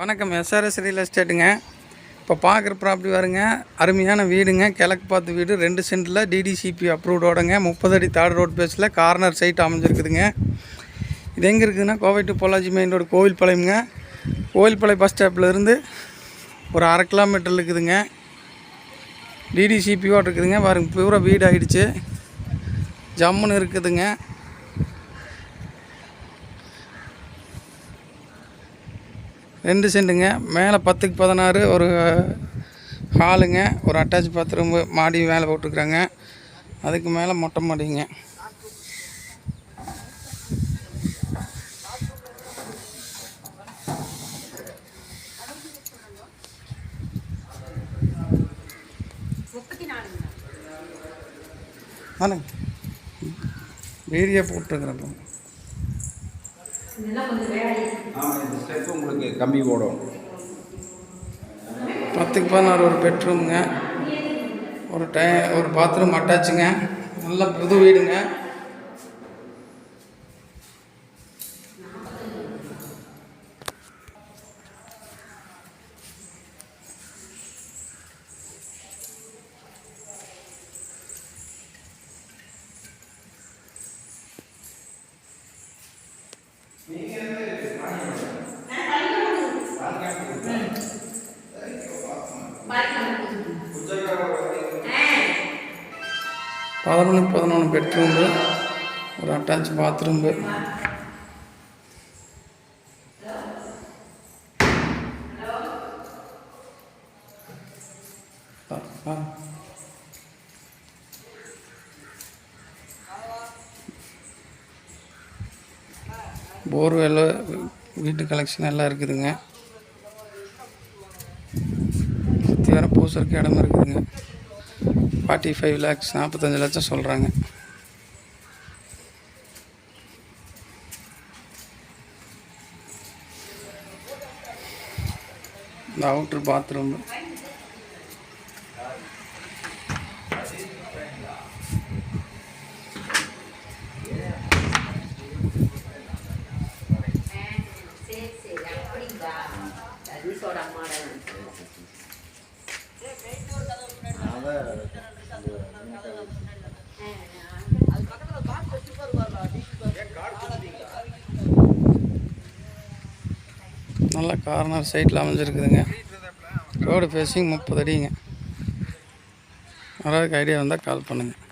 வணக்கம். SRS real எஸ்டேட்டுங்க இப்போ பார்க்குற ப்ராப்பர்ட்டி வருங்க அருமையான வீடுங்க. கிழக்கு பார்த்து வீடு. ரெண்டு சென்டில் டிடிசிபி அப்ரூவ்டோடங்க முப்பது அடி தாடு ரோட் பேஸில் கார்னர் சைட் அமைஞ்சிருக்குதுங்க. இது எங்கே இருக்குதுன்னா Kovai to Pollachi main road கோவில்பாளையம்ங்க. Kovilpalayam bus ஸ்டாப்லேருந்து ஒரு அரை கிலோமீட்டர் இருக்குதுங்க. டிடிசிபி இருக்குதுங்க பாருங்கள் பூரா வீடு ஆகிடுச்சு ஜம்முன்னு இருக்குதுங்க. ரெண்டு சென்ட்டுங்க. மேலே பத்துக்கு பதினாறு ஒரு ஹாலுங்க. ஒரு அட்டாச் பாத்ரூம் மாடி மேலே போட்டுருக்குறாங்க. அதுக்கு மேலே மொட்டை மாடிங்க. தானே வீடியோ போட்டுருக்குறப்போ ஆமாம் இந்த உங்களுக்கு கம்பி ஓடும். பத்துக்கு பதினாறு ஒரு பெட்ரூமுங்க ஒரு டை ஒரு பாத்ரூம் அட்டாச்சுங்க நல்ல புது வீடுங்க. பதினொன்று பதினொன்று பெட்ரூம்பு ஒரு அட்டாச் பாத்ரூம்பு போர்வெல் வீட்டு கலெக்ஷன் எல்லாம் இருக்குதுங்க. சுற்றி வர பூசருக்கு இடம் இருக்குதுங்க. ஃபார்ட்டி ஃபைவ் லேக்ஸ் நாற்பத்தஞ்சு லட்சம் சொல்கிறாங்க இந்த அவுட்ரு பாத்ரூம் தனுஷோட நல்ல கார்னர் சைட்டில் அமைஞ்சிருக்குதுங்க. ரோடு ஃபேஸிங் முப்பது அடிங்க. யாராவது ஐடியா வந்தால் கால் பண்ணுங்கள்